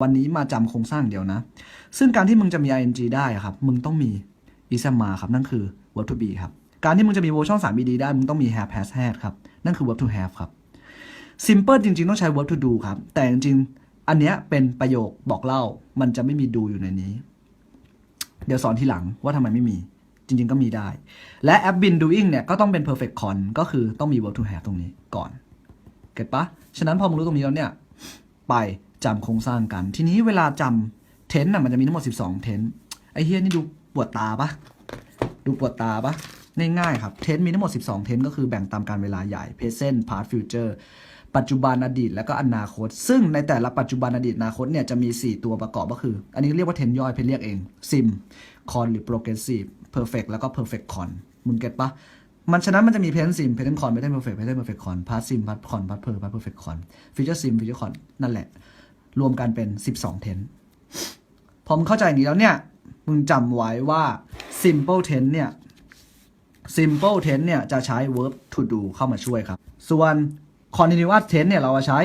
วันนี้มาจำโครงสร้างเดียวนะ ซึ่งการที่มึงจะมี ing ได้ครับ มึงต้องมี is am มาครับ นั่นคือ verb to be ครับ การที่มึงจะมี verb ช่อง3 bd ได้ มึงต้องมี have has had ครับ นั่นคือ verb to have ครับ simple จริง ๆ ต้องใช้ verb to do ครับ แต่จริงๆ อันเนี้ยเป็นประโยคบอกเล่า มันจะไม่มี do อยู่ในนี้ เดี๋ยวสอนทีหลังว่าทำไมไม่มี จริง ๆ ก็มีได้ และ have been doing เนี่ย ก็ต้องเป็น perfect con ก็คือต้องมี verb to have ตรงนี้ก่อน เก็ตปะ ฉะนั้นพอมึงรู้ตรงนี้แล้วเนี่ย ไป จำโครงสร้างกัน ทีนี้เวลาจำเทนต์น่ะมันจะมีทั้งหมด 12 เทนต์ไอ้เฮียนี่ดูปวดตาปะดูปวดตาปะง่ายๆครับ เทนต์มีทั้งหมด 12 เทนต์ก็คือแบ่งตามการเวลาใหญ่ present past future ปัจจุบันอดีตแล้วก็อนาคต ซึ่งในแต่ละปัจจุบันอดีตอนาคตเนี่ยจะมี 4 ตัวประกอบก็คือ อันนี้เรียกว่าเทนย่อยเพนเรียกเอง sim con หรือ progressive perfect แล้วก็ perfect con มึงเก็ตปะมันฉะนั้นมันจะมี present sim present con present perfect present perfect con past sim past con past per past perfect con future sim future con นั่นแหละ รวมกันเป็น 12เทนผมเข้าใจอย่างนี้แล้วเนี่ย มึงจำไว้ว่า simple tense เนี่ย simple tense เนี่ย จะใช้ verb to do เข้ามาช่วยครับ ส่วน continuous tense เนี่ยเราจะใช้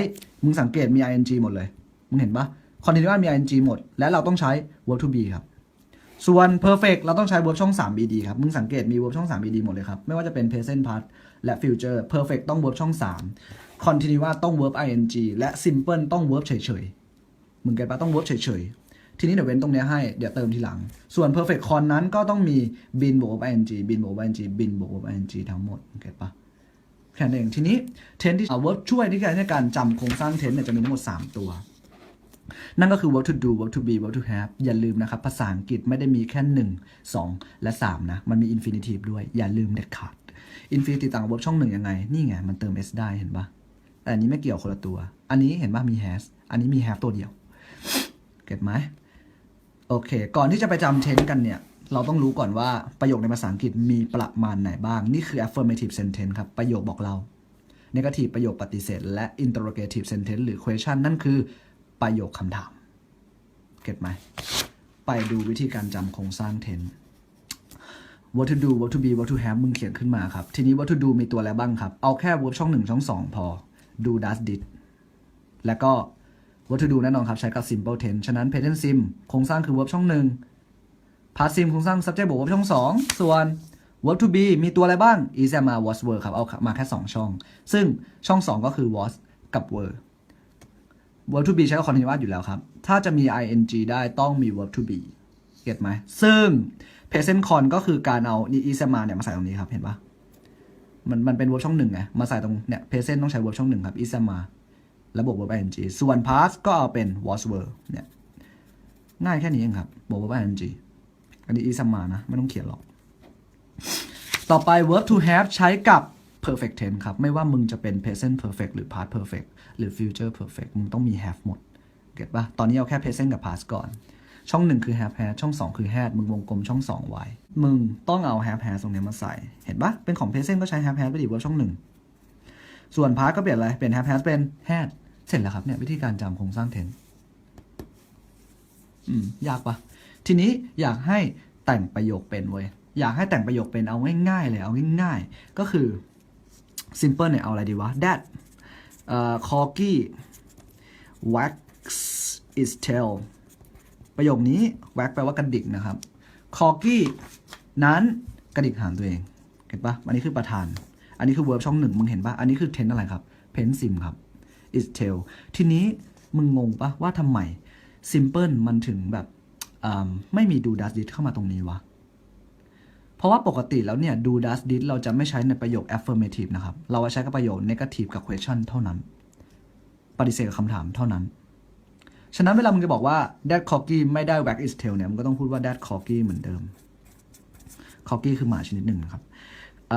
มึงสังเกตมี ing หมดเลย มึงเห็นปะ continuous มี ing หมด และเราต้องใช้ verb to be ครับ ส่วน perfect เราต้องใช้ verb ช่อง 3 bd ครับ มึงสังเกตมี verb ช่อง 3 bd หมดเลยครับ ไม่ว่าจะเป็น present past และ future perfect ต้อง verb ช่อง 3 continuous ต้อง verb ing และ simple ต้อง verb เฉยๆ มึงเก็ตปะต้อง verb เฉยๆ ทีนี้เดี๋ยวเว้นตรงเนี้ยให้ เดี๋ยวเติมทีหลัง ส่วน perfect con นั้นก็ต้องมี been บวก verb ing been บวก verb ing been บวก verb ing ทั้งหมด มึงเก็ตปะแค่นั้นเอง ทีนี้ tense ที่เอา verb ช่วยที่การในการจำโครงสร้าง tense เนี่ยจะมีทั้งหมด 3 ตัว นั่นก็คือ verb to do verb to be verb to have อย่าลืมนะครับ ภาษาอังกฤษไม่ได้มีแค่ 1 2 และ 3 นะ มันมี infinitive ด้วย อย่าลืมเด็ดขาด infinitive ต่างกับ verb ช่องหนึ่งยังไง นี่ไง มันเติม s ได้เห็นปะแต่อันนี้ไม่เกี่ยวคนละตัว อันนี้เห็นปะมี has อันนี้มี have ตัวเดียว เก็ตไหมโอเค ก่อนที่จะไปจำ tense กันเนี่ย เราต้องรู้ก่อนว่าประโยคในภาษาอังกฤษมีประมาณไหนบ้าง นี่คือ affirmative sentence ครับ ประโยคบอกเรา negative ประโยคปฏิเสธ และ interrogative sentence หรือ question นั่นคือ ประโยคคำถาม เก็ตไหม ไปดูวิธีการจำโครงสร้าง tense what to do what to be what to have มึงเขียนขึ้นมาครับ ทีนี้ what to do มีตัวอะไรบ้างครับ เอาแค่ verb ช่องหนึ่งช่องสองพอ do does did แล้วก็ what to do แน่นอนครับ ใช้กับ simple tense ฉะนั้น present sim โครงสร้างคือ verb ช่องหนึ่ง past sim โครงสร้าง subject บวก verb ช่องสอง ส่วน verb to be มีตัวอะไรบ้าง is am are was were ครับ เอามาแค่ 2 ช่อง ซึ่งช่อง 2 ก็คือ was กับ were verb to be ใช้กับ continuous อยู่แล้วครับ ถ้าจะมี ing ได้ต้องมี verb to be เก็ตไหม ซึ่ง present con ก็คือการเอานี่ is am are เนี่ยมาใส่ตรงนี้ครับ เห็นปะมันมันเป็น verb ช่องหนึ่งไง มาใส่ตรงเนี่ย present ต้องใช้ verb ช่องหนึ่งครับ is am are แล้วบวก verb ing ส่วน past ก็เอาเป็น was were เนี่ย ง่ายแค่นี้เองครับ บวก verb ing อันนี้ is am are นะ ไม่ต้องเขียนหรอก ต่อไป verb to have ใช้กับ perfect tense ครับ ไม่ว่ามึงจะเป็น present perfect หรือ past perfect หรือ future perfect มึงต้องมี have หมด เก็ตปะตอนนี้เอาแค่ present กับ past ก่อน ช่องหนึ่งคือ have had ช่องสองคือ had มึงวงกลมช่องสองไว้ มึงต้องเอา have had ตรงนี้มาใส่ เห็นปะเป็นของ present ก็ใช้ have had ไปดิ verb ช่องหนึ่งส่วน past ก็เปลี่ยนอะไร เปลี่ยน have had เป็น had เสร็จแล้วครับเนี่ยวิธีการจำโครงสร้าง tense อืมยากปะทีนี้อยากให้แต่งประโยคเป็นเว้ยอยากให้แต่งประโยคเป็นเอาง่ายๆเลยเอาง่ายๆ ก็คือ simple เนี่ยเอาอะไรดีวะ that เอ่อ corgi wax its tail ประโยคนี้ wax แปลว่ากระดิกนะครับ corgi นั้นกระดิกหางตัวเอง เห็นปะอันนี้คือประธาน อันนี้คือ verb ช่องหนึ่งมึงเห็นปะอันนี้คือ tense อะไรครับ tense sim ครับ its tail ทีนี้มึงงงปะว่าทำไม simple มันถึงแบบไม่มี do does did เข้ามาตรงนี้วะ เพราะว่าปกติแล้วเนี่ย do does did เราจะไม่ใช้ในประโยค affirmative นะครับ เราจะใช้กับประโยค negative กับ question เท่านั้น ปฏิเสธกับคำถามเท่านั้น ฉะนั้นเวลามึงจะบอกว่า that corgi ไม่ได้ wag its tail เนี่ยมึงก็ต้องพูดว่า that corgi เหมือนเดิม corgi คือหมาชนิดหนึ่งนะครับอ,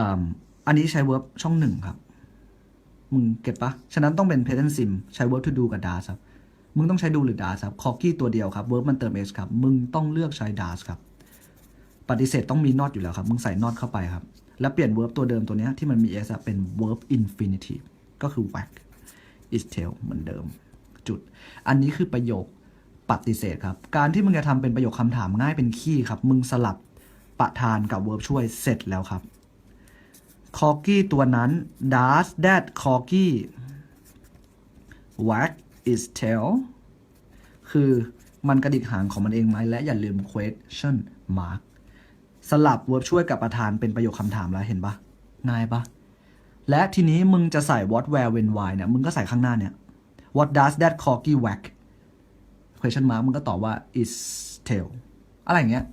อันนี้ใช้ verb ช่องหนึ่งครับ มึงเก็ตปะ ฉะนั้นต้องเป็น present sim ใช้ verb to do กับ does ครับ มึงต้องใช้ do หรือ does ครับ corgi ตัวเดียวครับ verb มันเติม s ครับ มึงต้องเลือกใช้ does ครับ ปฏิเสธต้องมี not อยู่แล้วครับ มึงใส่ not เข้าไปครับ แล้วเปลี่ยน verb ตัวเดิมตัวนี้ที่มันมี s อะเป็น verb infinitive ก็คือ wag is tail เหมือนเดิม จุด อันนี้คือประโยคปฏิเสธครับ การที่มึงจะทำเป็นประโยคคำถามง่ายเป็นขี้ครับ มึงสลับประธานกับ verb ช่วยเสร็จแล้วครับ corgi ตัวนั้น does that corgi wag its tail คือมันกระดิกหางของมันเองไหมและอย่าลืม question mark สลับ verb ช่วยกับประธานเป็นประโยคคำถามแล้วเห็นปะง่ายปะและทีนี้มึงจะใส่ what where when why เนี่ย มึงก็ใส่ข้างหน้าเนี่ย what does that corky whack question mark มึงก็ตอบว่า is tail อะไรอย่างเงี้ย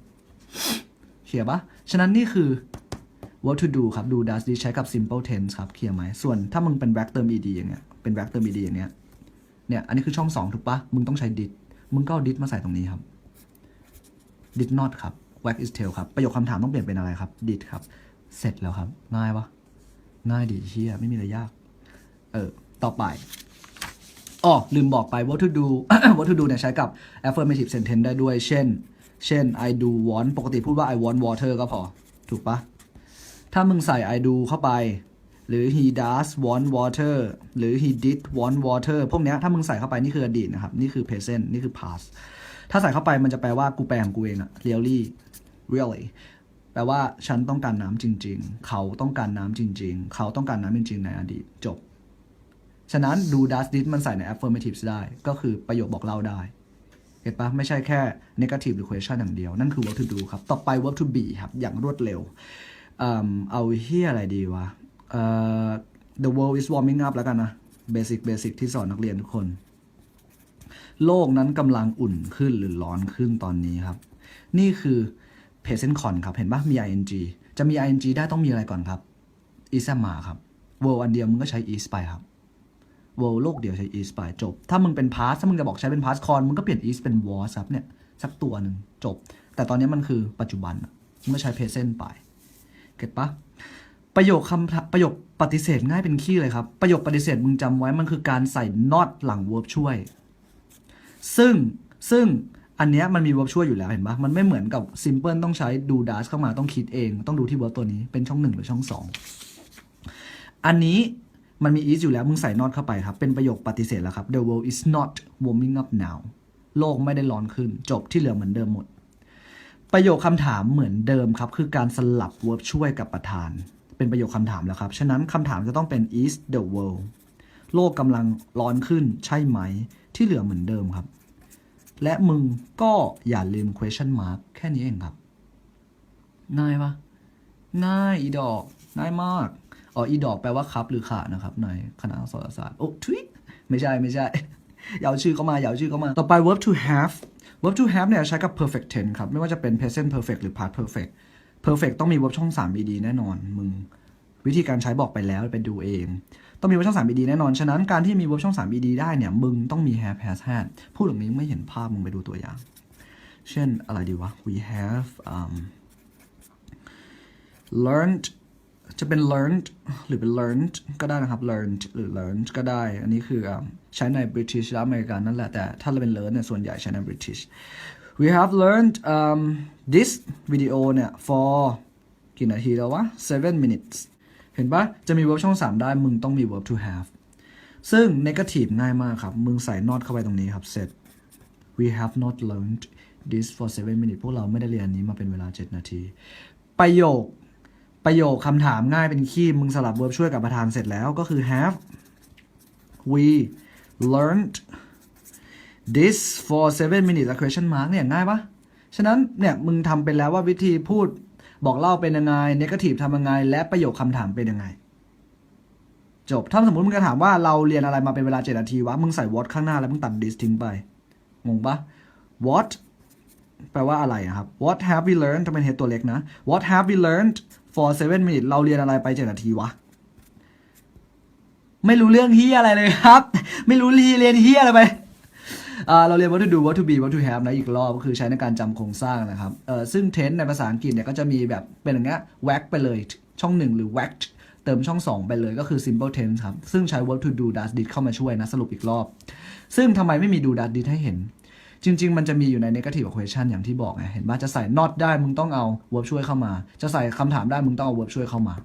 เขียนปะฉะนั้นนี่คือ what to do ครับ do does this ใช้กับ simple tense ครับเคลียร์ไหม ส่วนถ้ามึงเป็น back เติม ed อย่างเงี้ย เป็น back เติม ed อย่างเงี้ย เนี่ย อันนี้คือช่องสองถูกปะมึงต้องใช้ did มึงก็เอา did มาใส่ตรงนี้ครับ did not ครับ whack is tail ครับ ประโยคคำถามต้องเปลี่ยนเป็นอะไรครับ did ครับ เสร็จแล้วครับ ง่ายปะง่ายดีเฮียไม่มีอะไรยาก เออ ต่อไปอ๋อลืมบอกไป what to do what to do เนี่ยใช้กับ affirmative sentence ได้ด้วย เช่น เช่น I do want ปกติพูดว่า I want water ก็พอ ถูกปะถ้ามึงใส่ I do เข้าไป หรือ he does want water หรือ he did want water พวกเนี้ยถ้ามึงใส่เข้าไปนี่คืออดีตนะครับ นี่คือ present นี่คือ past ถ้าใส่เข้าไปมันจะแปลว่ากูแปลของกูเองอะ really really แปลว่าฉันต้องการน้ำจริง ๆ เขาต้องการน้ำจริง ๆ เขาต้องการน้ำจริง ๆ ในอดีตจบ ฉะนั้น do does did มันใส่ใน affirmatives ได้ ก็คือประโยคบอกเล่าได้ เห็นปะไม่ใช่แค่ negative หรือ question อย่างเดียว นั่นคือ verb to do ครับ ต่อไป verb to be ครับ อย่างรวดเร็ว เอิ่มเอาเฮียอะไรดีวะเอ่อ the world is warming up แล้วกันนะ basic basic ที่สอนนักเรียนทุกคน โลกนั้นกำลังอุ่นขึ้นหรือร้อนขึ้นตอนนี้ครับ นี่คือ present con ครับ เห็นปะมี ing จะมี ing ได้ต้องมีอะไรก่อนครับ is มาครับ world อันเดียวมึงก็ใช้ is ไปครับ world โลกเดียวใช้ is ไปจบ ถ้ามึงเป็น past ถ้ามึงจะบอกใช้เป็น past con มึงก็เปลี่ยน is เป็น was ครับเนี่ยสักตัวหนึ่งจบ แต่ตอนนี้มันคือปัจจุบันมึงก็ใช้ present ไปเก็ตปะประโยคคำประโยคปฏิเสธง่ายเป็นขี้เลยครับ ประโยคปฏิเสธมึงจำไว้มันคือการใส่ not หลัง verb ช่วย ซึ่งซึ่งอันเนี้ยมันมี verb ช่วยอยู่แล้วเห็นปะมันไม่เหมือนกับ simple ต้องใช้ do does เข้ามาต้องคิดเอง ต้องดูที่ verb ตัวนี้เป็นช่องหนึ่งหรือช่องสองอันนี้มันมี is อยู่แล้ว มึงใส่ not เข้าไปครับ เป็นประโยคปฏิเสธแล้วครับ the world is not warming up now โลกไม่ได้ร้อนขึ้น จบที่เหลือเหมือนเดิมหมด ประโยคคำถามเหมือนเดิมครับ คือการสลับ verb ช่วยกับประธาน เป็นประโยคคำถามแล้วครับ ฉะนั้นคำถามจะต้องเป็น is the world โลกกำลังร้อนขึ้นใช่ไหม ที่เหลือเหมือนเดิมครับ และมึงก็อย่าลืม question mark แค่นี้เองครับ ง่ายปะง่ายอีดอก ง่ายมากอ๋ออีดอกแปลว่าครับหรือขานะครับในคณะอักษรศาสตร์โอ้ทุยไม่ใช่ไม่ใช่อย่าเอาชื่อเข้ามาอย่าเอาชื่อเข้ามา ต่อไป verb to have verb to have เนี่ยใช้กับ perfect tense ครับ ไม่ว่าจะเป็น present perfect หรือ past perfect perfect ต้องมี verb ช่อง 3 ed แน่นอน มึง วิธีการใช้บอกไปแล้วไปดูเอง ต้องมี verb ช่อง3 ed แน่นอน ฉะนั้นการที่มี verb ช่อง3 ed ได้เนี่ย มึงต้องมี have has had พูดอย่างนี้ไม่เห็นภาพมึงไปดูตัวอย่าง เช่นอะไรดีวะ we have um, learned จะเป็น learned หรือเป็น learned ก็ได้นะครับ learned หรือ learned ก็ได้ อันนี้คือใช้ใน British และอเมริกันนั่นแหละ แต่ถ้าเราเป็น learn เนี่ย ส่วนใหญ่ใช้ใน British we have learned um, this video เนี่ย for กี่นาทีแล้ววะ seven minutes เห็นปะจะมี verb ช่อง 3 ได้ มึงต้องมี verb to have ซึ่ง negative ง่ายมากครับ มึงใส่ not เข้าไปตรงนี้ครับ set we have not learned this for seven minutes พวกเราไม่ได้เรียนนนี้มาเป็นเวลา 7 นาที ประโยค ประโยคคำถามง่ายเป็นขี้ มึงสลับ verb ช่วยกับประธานเสร็จแล้วก็คือ have we learned this for seven minutes a question mark เนี่ยง่ายปะฉะนั้นเนี่ยมึงทำเป็นแล้วว่าวิธีพูด บอกเล่าเป็นยังไง negative ทำยังไง และประโยคคำถามเป็นยังไง จบ ถ้าสมมติมึงจะถามว่าเราเรียนอะไรมาเป็นเวลา7นาทีวะ มึงใส่ what ข้างหน้าแล้วมึงตัด this ทิ้งไป งงปะ what แปลว่าอะไรนะครับ what have we learned ต้องเป็น head ตัวเล็กนะ what have we learned for seven minutes เราเรียนอะไรไป7นาทีวะ ไม่รู้เรื่องเฮียอะไรเลยครับ ไม่รู้เรียนเฮียอะไรไป เราเรียน what to do what to be what to have นะอีกรอบก็คือใช้ในการจำโครงสร้างนะครับเออซึ่ง tense ในภาษาอังกฤษเนี่ยก็จะมีแบบเป็นอย่างเงี้ย whack ไปเลยช่องหนึ่งหรือ whack เติมช่อง 2 ไปเลยก็คือ simple tense ครับ ซึ่งใช้ verb to do does did เข้ามาช่วยนะสรุปอีกรอบ ซึ่งทำไมไม่มี do does did ให้เห็น จริง ๆ มันจะมีอยู่ใน negative question อย่างที่บอกไงเห็นว่าจะใส่ not ได้มึงต้องเอา verb ช่วยเข้ามา จะใส่คำถามได้มึงต้องเอา verb ช่วยเข้ามา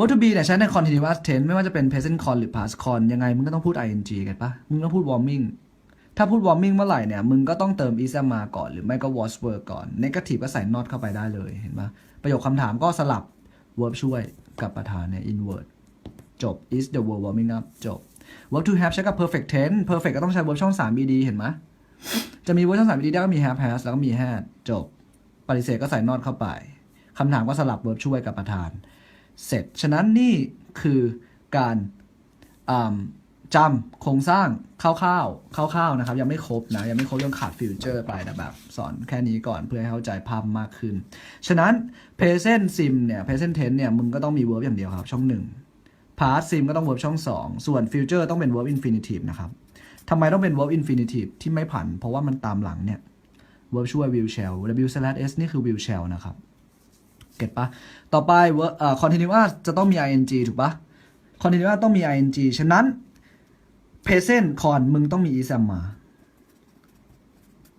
verb to be เนี่ยใช้ใน continuous tense ไม่ว่าจะเป็น present con หรือ past con ยังไงมึงก็ต้องพูด ing กันปะมึงต้องพูด warming ถ้าพูด warming เมื่อไหร่เนี่ย มึงก็ต้องเติม is มาก่อนหรือไม่ก็ was were ก่อน negative ก็ใส่ not เข้าไปได้เลยเห็นปะประโยคคำถามก็สลับ verb ช่วยกับประธานเนี่ย in word จบ is the world warming up จบ verb to have ใช้กับ perfect tense perfect ก็ต้องใช้ verb ช่อง3 bd เห็นไหมจะมี verb ช่อง3 bd ได้ก็มี have has แล้วก็มี had จบ ปฏิเสธก็ใส่ not เข้าไปคำถามก็สลับ verb ช่วยกับประธาน เสร็จ ฉะนั้นนี่คือการจำโครงสร้างคร่าวๆคร่าวๆนะครับ ยังไม่ครบนะ ยังไม่ครบยังขาดฟิวเจอร์ไปแต่แบบ สอนแค่นี้ก่อนเพื่อให้เข้าใจภาพมากขึ้น ฉะนั้น present sim เนี่ย present tense เนี่ยมึงก็ต้องมี verb อย่างเดียวครับ ช่องหนึ่ง past sim ก็ต้อง verb ช่องสองส่วน future ต้องเป็น verb infinitive นะครับทำไมต้องเป็น verb infinitive ที่ไม่ผัน เพราะว่ามันตามหลังเนี่ย verb ช่วย will shall w s นี่คือ will shall นะครับ เก็ตปะต่อไป verb เอ่อ continuous จะต้องมี ing ถูกปะ continuous ต้องมี ing ฉะนั้น present con มึงต้องมี is am มา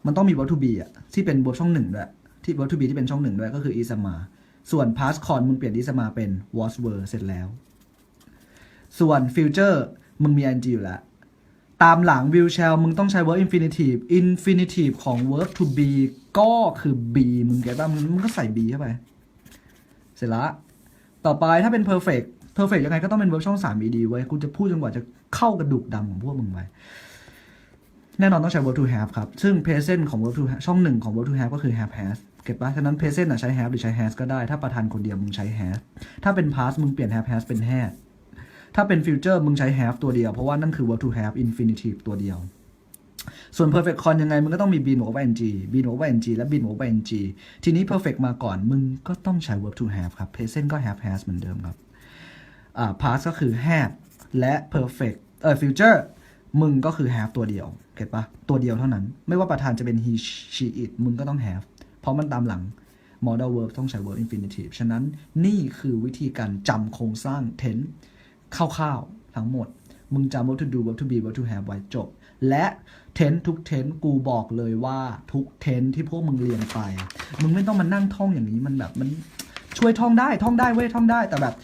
มันต้องมี verb to be อะที่เป็น verb ช่องหนึ่งด้วยที่ verb to be ที่เป็นช่องหนึ่งด้วยก็คือ is am มา ส่วน past con มึงเปลี่ยน is am มาเป็น was were เสร็จแล้ว ส่วน future มึงมี ing อยู่แล้วตามหลัง will shall มึงต้องใช้ verb infinitive infinitive ของ verb to be ก็คือ be มึงเก็ตป่ะมึงมึงก็ใส่ be เข้าไป เสร็จละ ต่อไปถ้าเป็น perfect perfect ยังไงก็ต้องเป็น verb ช่อง3 bd ไว้กูจะพูดจนกว่าจะเข้ากระดูกดำของพวกมึงไปแน่นอนต้องใช้ verb to have ครับ ซึ่ง present ของ verb to have ช่องหนึ่งของ verb to have ก็คือ have has เก็ตปะฉะนั้น present อะใช้ have หรือใช้ has ก็ได้ ถ้าประธานคนเดียวมึงใช้ has ถ้าเป็น past มึงเปลี่ยน have has เป็น had ถ้าเป็น future มึงใช้ have ตัวเดียว เพราะว่านั่นคือ verb to have infinitive ตัวเดียว ส่วน perfect con ยังไงมึงก็ต้องมี been over ing been over ing และ been over ing ทีนี้ perfect มาก่อนมึงก็ต้องใช้ verb to have ครับ present ก็ have has เหมือนเดิมครับ past ก็คือ had และ perfect เอ่อ future มึงก็คือ have ตัวเดียวเก็ตปะตัวเดียวเท่านั้น ไม่ว่าประธานจะเป็น he she it มึงก็ต้อง have เพราะมันตามหลัง modal verb ต้องใช้ verb infinitive ฉะนั้นนี่คือวิธีการจำโครงสร้าง tense คร่าวๆทั้งหมด มึงจำ verb to do verb to be verb to have ไว้จบ และ tense ทุก tense กูบอกเลยว่าทุก tense ที่พวกมึงเรียนไป มึงไม่ต้องมานั่งท่องอย่างนี้มันแบบมันช่วยท่องได้ท่องได้เว้ยท่องได้ แต่แบบ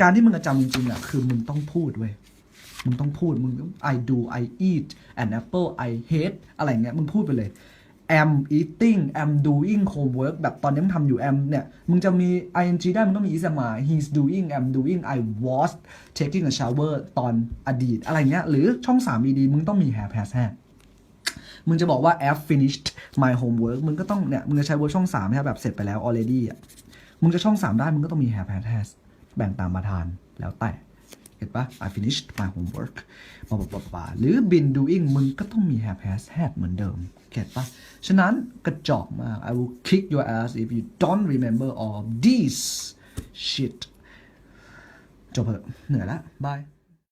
การที่มึงจะจำจริงๆอะคือมึงต้องพูดเว้ยมึงต้องพูดมึง I do I eat an apple I hate อะไรเงี้ยมึงพูดไปเลย am eating am doing homework แบบตอนนี้มึงทำอยู่ am เนี่ยมึงจะมี ing ได้มึงต้องมี is มา he's doing am doing I was taking a shower ตอนอดีตอะไรเงี้ยหรือช่อง 3 ed มึงต้องมี have has had มึงจะบอกว่า have finished my homework มึงก็ต้องเนี่ยมึงจะใช้ verb ช่อง3ใช่ไหมแบบเสร็จไปแล้ว already อะมึงจะช่อง 3 ได้มึงก็ต้องมี have had has แบ่งตามประธานแล้วแต่ เห็นปะ I finished my homework บาบาบาหรือ been doing มึงก็ต้องมี have has had เหมือนเดิมเก็ตปะฉะนั้นกระจอกมาก I will kick your ass if you don't remember all of these shit จบเถอะเหนื่อยแล้วบาย